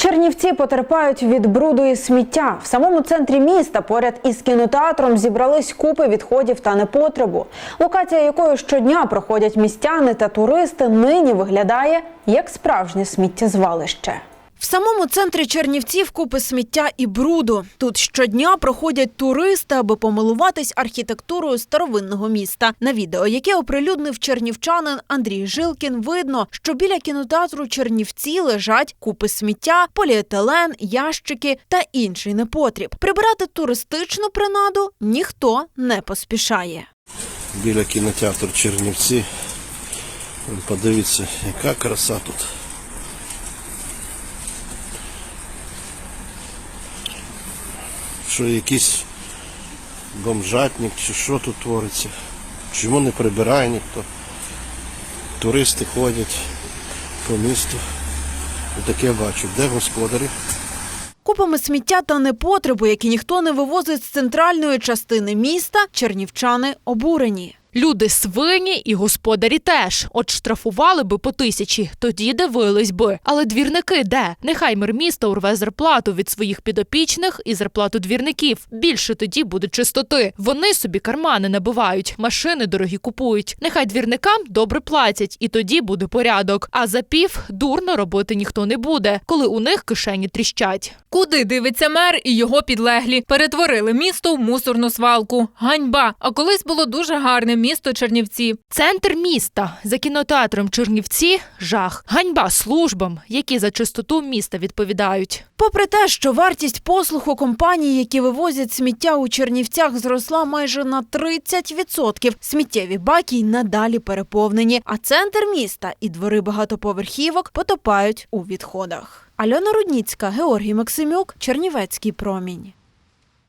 Чернівці потерпають від бруду і сміття. В самому центрі міста поряд із кінотеатром зібрались купи відходів та непотребу. Локація якої щодня проходять містяни та туристи, нині виглядає як справжнє сміттєзвалище. В самому центрі Чернівців купи сміття і бруду. Тут щодня проходять туристи, аби помилуватись архітектурою старовинного міста. На відео, яке оприлюднив чернівчанин Андрій Жилкін, видно, що біля кінотеатру Чернівці лежать купи сміття, поліетилен, ящики та інший непотріб. Прибирати туристичну принаду ніхто не поспішає. біля кінотеатру Чернівці. Подивіться, яка краса тут. Що якийсь бомжатник чи що тут твориться? Чому не прибирає ніхто? Туристи ходять по місту. Таке бачу. Де господарі? Купами сміття та непотребу, які ніхто не вивозить з центральної частини міста, чернівчани обурені. Люди свині і господарі теж. От штрафували би по тисячі, тоді дивились би. Але двірники де? Нехай мер міста урве зарплату від своїх підопічних і зарплату двірників. Більше тоді буде чистоти. Вони собі кармани набивають, машини дорогі купують. Нехай двірникам добре платять, і тоді буде порядок. А за пів дурно робити ніхто не буде, коли у них кишені тріщать. Куди дивиться мер і його підлеглі? Перетворили місто в мусорну свалку. Ганьба! А колись було дуже гарне місто Чернівці. Центр міста за кінотеатром Чернівці жах. Ганьба службам, які за чистоту міста відповідають. Попри те, що вартість послуг у компаній, які вивозять сміття у Чернівцях, зросла майже на 30%, сміттєві баки й надалі переповнені, а центр міста і двори багатоповерхівок потопають у відходах. Альона Рудніцька, Георгій Максимюк, Чернівецький промінь.